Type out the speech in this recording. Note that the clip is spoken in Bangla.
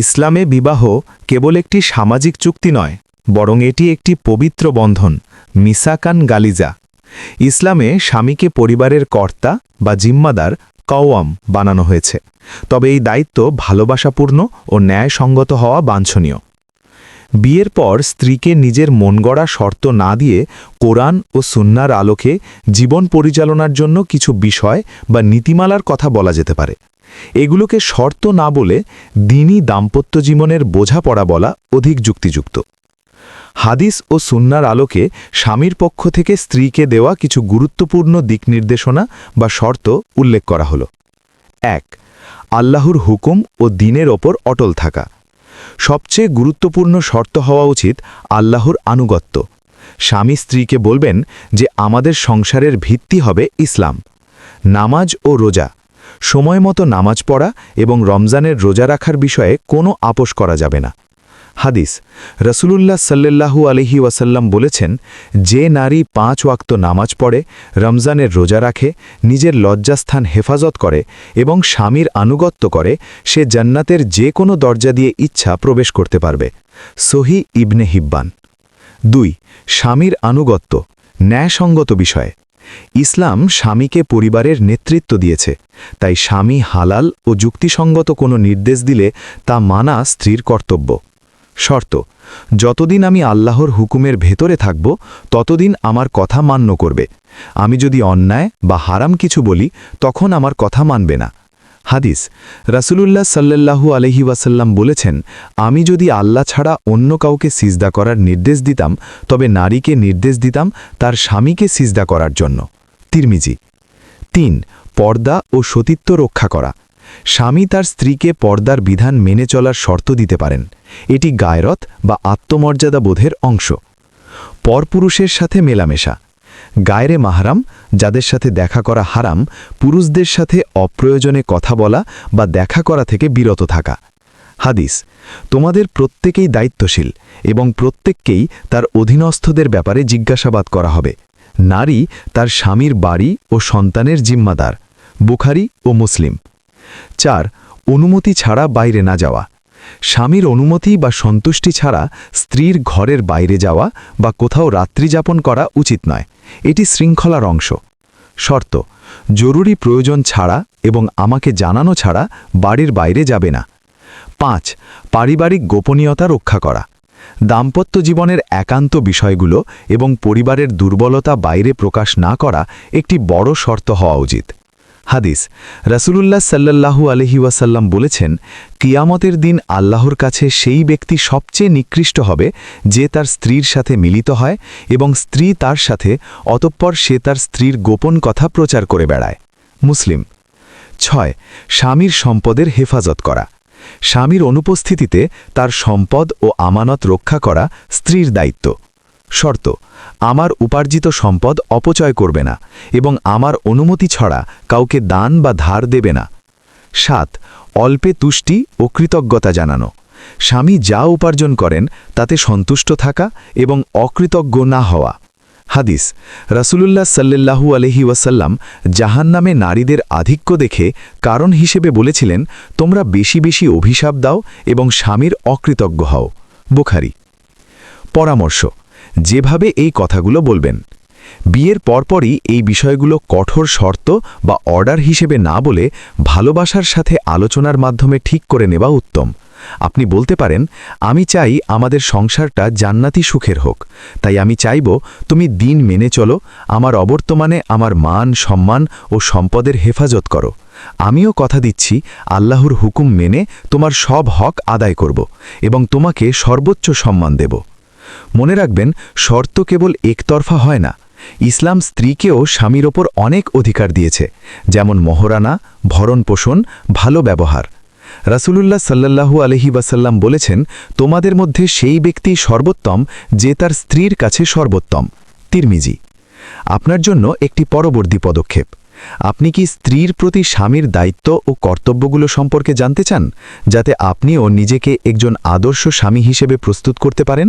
ইসলামে বিবাহ কেবল একটি সামাজিক চুক্তি নয়, বরং এটি একটি পবিত্র বন্ধন, মিসাকান গালিজা। ইসলামে স্বামীকে পরিবারের কর্তা বা জিম্মাদার, কওয়াম, বানানো হয়েছে। তবে এই দায়িত্ব ভালোবাসাপূর্ণ ও ন্যায়সঙ্গত হওয়া বাঞ্ছনীয়। বিয়ের পর স্ত্রীকে নিজের মন গড়া শর্ত না দিয়ে কোরআন ও সুন্নার আলোকে জীবন পরিচালনার জন্য কিছু বিষয় বা নীতিমালার কথা বলা যেতে পারে। এগুলোকে শর্ত না বলে দিনই দাম্পত্য জীবনের বোঝাপড়া বলা অধিক যুক্তিযুক্ত। হাদিস ও সুন্নার আলোকে স্বামীর পক্ষ থেকে স্ত্রীকে দেওয়া কিছু গুরুত্বপূর্ণ দিক নির্দেশনা বা শর্ত উল্লেখ করা হল। এক, আল্লাহর হুকুম ও দিনের ওপর অটল থাকা। সবচেয়ে গুরুত্বপূর্ণ শর্ত হওয়া উচিত আল্লাহর আনুগত্য। স্বামী স্ত্রীকে বলবেন যে, আমাদের সংসারের ভিত্তি হবে ইসলাম। নামাজ ও রোজা। সময় মতো নামাজ পড়া এবং রমজানের রোজা রাখার বিষয়ে কোনো আপোষ করা যাবে না। হাদিস, রসুলুল্লাহ সাল্লাল্লাহু আলহি ওয়াসাল্লাম বলেছেন, যে নারী পাঁচ ওয়াক্ত নামাজ পড়ে, রমজানের রোজা রাখে, নিজের লজ্জাস্থান হেফাজত করে এবং স্বামীর আনুগত্য করে, সে জান্নাতের যে কোনো দরজা দিয়ে ইচ্ছা প্রবেশ করতে পারবে। সহি ইবনে হিব্বান। দুই, স্বামীর আনুগত্য, ন্যায়সঙ্গত বিষয়ে। ইসলাম স্বামীকে পরিবারের নেতৃত্ব দিয়েছে, তাই স্বামী হালাল ও যুক্তিসঙ্গত কোনো নির্দেশ দিলে তা মানা স্ত্রীর কর্তব্য। শর্ত, যতদিন আমি আল্লাহর হুকুমের ভেতরে থাকব, ততদিন আমার কথা মান্য করবে। আমি যদি অন্যায় বা হারাম কিছু বলি, তখন আমার কথা মানবে না। হাদিস, রাসুলুল্লাহ সাল্লাল্লাহু আলহি ওয়াসাল্লাম বলেছেন, আমি যদি আল্লাহ ছাড়া অন্য কাউকে সিজদা করার নির্দেশ দিতাম, তবে নারীকে নির্দেশ দিতাম তার স্বামীকে সিজদা করার জন্য। তিরমিজি। তিন, পর্দা ও সতীত্ব রক্ষা করা। স্বামী তার স্ত্রীকে পর্দার বিধান মেনে চলার শর্ত দিতে পারেন। এটি গায়রত বা আত্মমর্যাদা বোধের অংশ। পরপুরুষের সাথে মেলামেশা। গায়রে মাহারাম, যাদের সাথে দেখা করা হারাম, পুরুষদের সাথে অপ্রয়োজনে কথা বলা বা দেখা করা থেকে বিরত থাকা। হাদিস, তোমাদের প্রত্যেকেই দায়িত্বশীল এবং প্রত্যেককেই তার অধীনস্থদের ব্যাপারে জিজ্ঞাসাবাদ করা হবে। নারী তার স্বামীর বাড়ি ও সন্তানের জিম্মাদার, বুখারি ও মুসলিম। চার, অনুমতি ছাড়া বাইরে না যাওয়া। স্বামীর অনুমতি বা সন্তুষ্টি ছাড়া স্ত্রীর ঘরের বাইরে যাওয়া বা কোথাও রাত্রিযাপন করা উচিত নয়। এটি শৃঙ্খলার অংশ। শর্ত, জরুরি প্রয়োজন ছাড়া এবং আমাকে জানানো ছাড়া বাড়ির বাইরে যাবে না। পাঁচ, পারিবারিক গোপনীয়তা রক্ষা করা। দাম্পত্য জীবনের একান্ত বিষয়গুলো এবং পরিবারের দুর্বলতা বাইরে প্রকাশ না করা একটি বড় শর্ত হওয়া উচিত। হাদিস। রাসুলুল্লাহ সাল্লাল্লাহু আলহি ওয়াসাল্লাম বলেছেন, কিয়ামতের দিন আল্লাহর কাছে সেই ব্যক্তি সবচেয়ে নিকৃষ্ট হবে যে তার স্ত্রীর সাথে মিলিত হয় এবং স্ত্রী তার সাথে, অতঃপর সে তার স্ত্রীর গোপন কথা প্রচার করে বেড়ায়। মুসলিম। ছয়, স্বামীর সম্পদের হেফাজত করা। স্বামীর অনুপস্থিতিতে তার সম্পদ ও আমানত রক্ষা করা স্ত্রীর দায়িত্ব। শর্ত, আমার উপার্জিত সম্পদ অপচয় করবে না এবং আমার অনুমতি ছড়া কাউকে দান বা ধার দেবে না। সাত, অল্পে তুষ্টি ও কৃতজ্ঞতা জানানো। স্বামী যা উপার্জন করেন, তাতে সন্তুষ্ট থাকা এবং অকৃতজ্ঞ না হওয়া। হাদিস, রাসুলুল্লাহ সাল্লাল্লাহু আলহি ওয়াসাল্লাম জাহান নামে নারীদের আধিক্য দেখে কারণ হিসেবে বলেছিলেন, তোমরা বেশি বেশি অভিশাপ দাও এবং স্বামীর অকৃতজ্ঞ হও। বুখারি। পরামর্শ যেভাবে এই কথাগুলো বলবেন। বিয়ের পরপরই এই বিষয়গুলো কঠোর শর্ত বা অর্ডার হিসেবে না বলে ভালোবাসার সাথে আলোচনার মাধ্যমে ঠিক করে নেওয়া উত্তম। আপনি বলতে পারেন, আমি চাই আমাদের সংসারটা জান্নাতি সুখের হোক। তাই আমি চাইব তুমি দিন মেনে চলো, আমার অবর্তমানে আমার মান, সম্মান ও সম্পদের হেফাজত করো। আমিও কথা দিচ্ছি, আল্লাহর হুকুম মেনে তোমার সব হক আদায় করব এবং তোমাকে সর্বোচ্চ সম্মান দেব। মনে রাখবেন, শর্ত কেবল একতরফা হয় না। ইসলাম স্ত্রীকেও স্বামীর ওপর অনেক অধিকার দিয়েছে, যেমন মহরানা, ভরণপোষণ, ভালো ব্যবহার। রাসুলুল্লাহ সাল্লাহু আলহি ওয়াসাল্লাম বলেছেন, তোমাদের মধ্যে সেই ব্যক্তি সর্বোত্তম যে তার স্ত্রীর কাছে সর্বোত্তম। তিরমিজি। আপনার জন্য একটি পরবর্তী পদক্ষেপ। আপনি কি স্ত্রীর প্রতি স্বামীর দায়িত্ব ও কর্তব্যগুলো সম্পর্কে জানতে চান, যাতে আপনিও নিজেকে একজন আদর্শ স্বামী হিসেবে প্রস্তুত করতে পারেন?